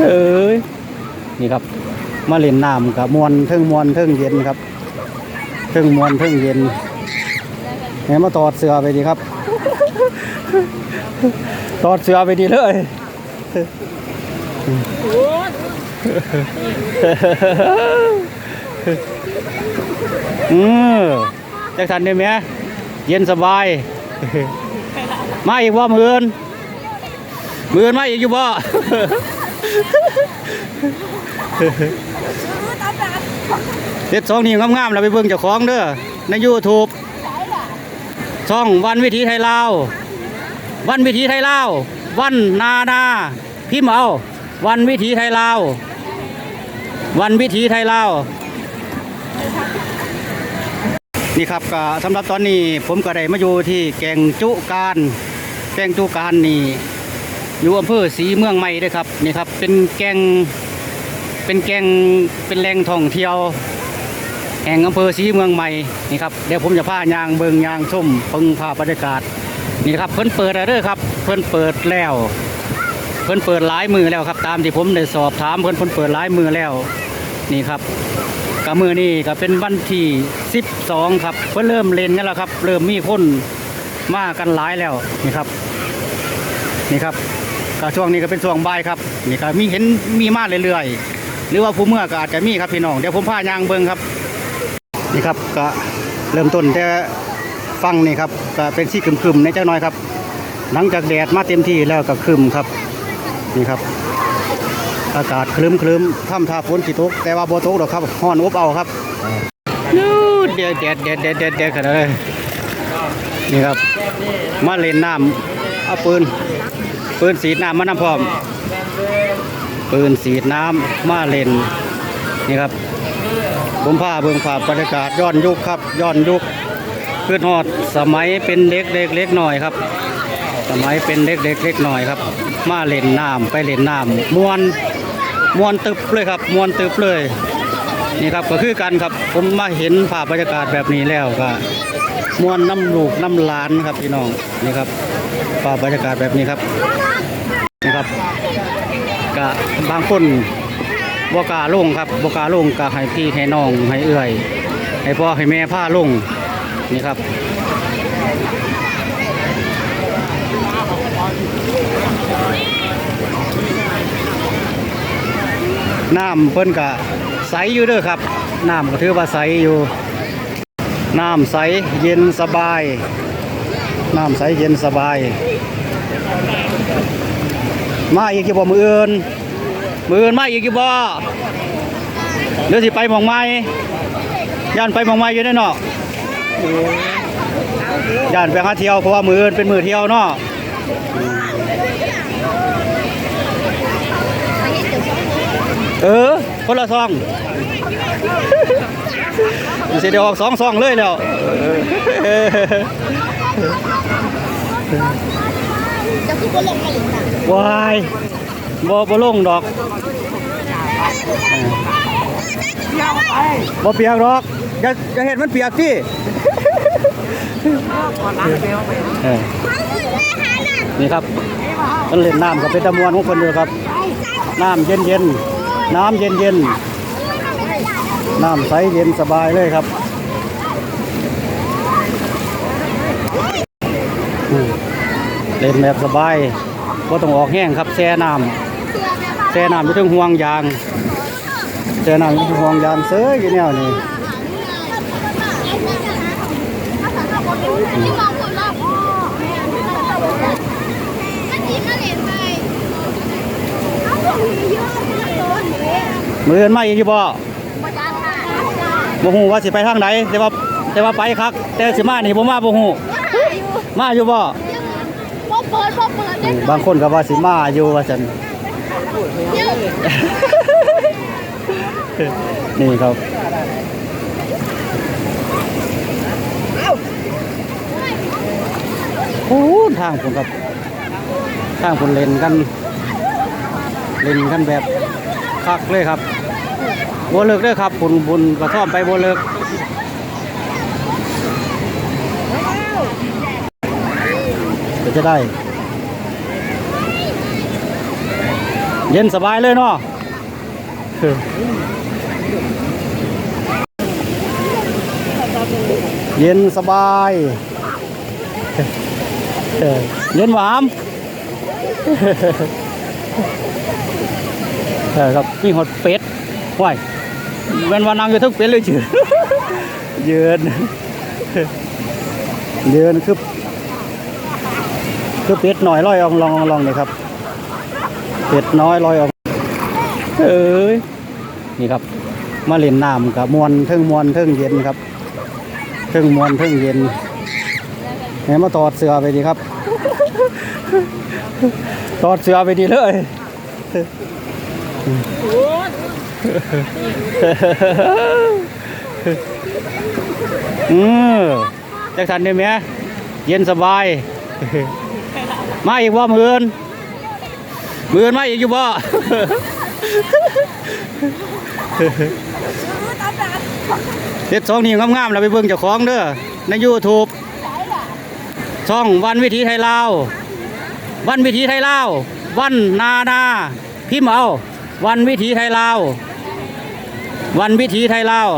เอ้ยนี่ครับ มาเล่นน้ำกับมวนเทิงมวนเทิงเย็นครับเทิงมวนเทิงเย็นแหมมาตอดเสือไปดีครับ ตอดเสือไปดีเลยอืมจักทันได้ไหมเย็นสบาย มาอีกว่ามือนมือนมาอีกอยู่บ่ เฮ็ดสองนี่งามๆแล้วไปเบิ่งเจ้าของเด้อใน YouTube ช่องวันวิถีไทยลาว วันวิถีไทยลาว วันนานาพิมพ์เอาวันวิถีไทยลาว วันวิถีไทยลาวนี่ครับก็สำหรับตอนนี้ผมก็ได้มาอยู่ที่แกงจุการแกงจุการนี่ อยู่อำเภอศรีเมืองใหม่ด้วยครับนี่ครับเป็นแกงเป็นแกงเป็นแหล่งท่องเที่ยว แห่งอำเภอศรีเมืองใหม่นี่ครับเดี๋ยวผมจะพายางเบิงยางชมเพิ่งพาบรรยากาศนี่ครับเพิ่นเปิดแล้วเด้อครับ เพิ่นเปิดแล้ว เพิ่นเปิดหลายมือแล้วครับ ตามที่ผมได้สอบถามเพิ่นเพิ่นเปิดหลายมือแล้วนี่ครับกับมือนี่ก็เป็นวันที่12ครับ เพิ่นเริ่มเล่นกันแล้วครับ เริ่มมีคนมากันหลายแล้วนี่ครับ นี่ครับ ก็ช่วงนี้ก็เป็นช่วงบ่ายครับนี่ครับมีเห็นมีมาเรื่อยๆหรือว่าผู้เมื่อก็อาจจะมีครับพี่น้องเดี๋ยวผมพายางเบิ้งครับนี่ครับก็เริ่มต้นแต่ฟังนี่ครับก็เป็นสีครึมๆในเจ้าน้อยครับ หลังจากแดดมาเต็มที่แล้วก็คึมครับนี่ครับ อากาศครึมครึมๆท่ำท่าฝนสิตกแต่ว่าโบ่ตกหรอกครับฮ้อนอบเอาครับนู่นเดดเดดเดดเดดเดดเดดขนาดเลยนี่ครับ มาเล่นน้ำเอาปืน ปืนสีดน้ำมาน้ำพร้อม ปืนสีดน้ำมาเล่นนี่ครับผมพาเบิ่งภาพบรรยากาศย้อนยุคครับย้อนยุคขึ้นฮอดสมัยเป็นเด็กเด็กเล็กหน่อยครับ สมัยเป็นเด็กเด็กเล็กหน่อยครับ มาเล่นน้ำไปเล่นน้ำมวนมวนตึบเลยครับมวนตึบเลย นี่ครับก็คือกันครับผมมาเห็นภาพบรรยากาศแบบนี้แล้วก็มวนน้ำลูกน้ำหลานครับพี่น้องนี่ครับภาพบรรยากาศแบบนี้ครับนี่ครับก็บางคนบกล้าลงครับบกล้าลงก็ให้พี่ให้น้องให้เอื่อยให้พ่อให้แม่พาลงนี่ครับ น้ำเพิ่นก็ใสอยู่เด้อครับน้ำก็ถือว่าใสอยู่ น้ำใสเย็นสบาย น้ำใสเย็นสบาย มาอีกกี่บ่มืออื่นมืออื่นมาอีกกี่บ่เดี๋ยวสิไปมองไม้ย่านไปมองไม้อยู่ได้อเนาะย่านไปหาเที่ยวเพราะว่ามืออื่นเป็นมือเที่ยวเนาะ เออ คนละซองสิเดี๋ยวออกสองซองเลยแล้วเออจะคือบ่ลงมาอีกนะวายบ่บ่ลงดอกบ่เปียกดอกอย่าอย่าเห็นมันเปียกที่เออนี่ครับมันเล่นน้ำกับเป็นตะมวนของคนเลยครับ น้ำเย็นเย็นๆ น้ำเย็นเย็นๆ น้ำใสเย็นสบายเลยครับเล่นแบบสบายว่าต้องออกแห้งครับแช่น้ำแช่น้ำอยู่ถึงห่วงยางแช่น้ำอยู่ถึงห่วงยางเสืออยู่แนวนี้ ที่บอกคนละพ่ออันนี้มาเรียนไปเอาของเยอะๆโดนเลย มืออนมาอีกอยู่บ่มาจ้าค่ะบ่ฮู้ว่าสิไปทางไหนแต่ว่าแต่ว่าไปคักแต่สิมานี่บ่มาบ่ฮู้อยู่มาอยู่บ่พ่อเปิดพ่อเปิดอืมบางคนก็ว่าสิมาอยู่ว่าซั่นเยอะนี่ครับโอ้ทางผมครับทางผมเล่นกัน เล่นกันแบบ คักเลยครับโบเลิกเลยครับบุญบุญกระท่อมไปโบเลิกก็จะได้ เย็นสบายเลยเนาะเย็นสบายเออเย็นหวาม เออครับมีหดเป็ดว้ายเว้นวันนังอยู่ทั้งเป็ดเลยจืดยืนยืนคือคือเป็ดหน่อยลอยอองลองลองเลยครับเป็ดน้อยลอยออกเอ้ยนี่ครับมาเล่นน้ำกับมวนเทิงมวนเทิงเย็นครับเทิงมวนเทิงเย็นแหมมาตอดเสือไปดีครับ ตอดเสือไปดีเลย อืมจักทันได้ไหมเย็นสบาย มาอีกว่ามือนมือนมาอีกอยู่บ่เฮ็ดสองนี่งามๆแล้วไปเบิ่งเจ้าของเด้อใน YouTube ช่องวันวิถีไทยลาว วันวิถีไทยลาว วันนานาพิมพ์เอา วันวิถีไทยลาว วันวิถีไทยลาว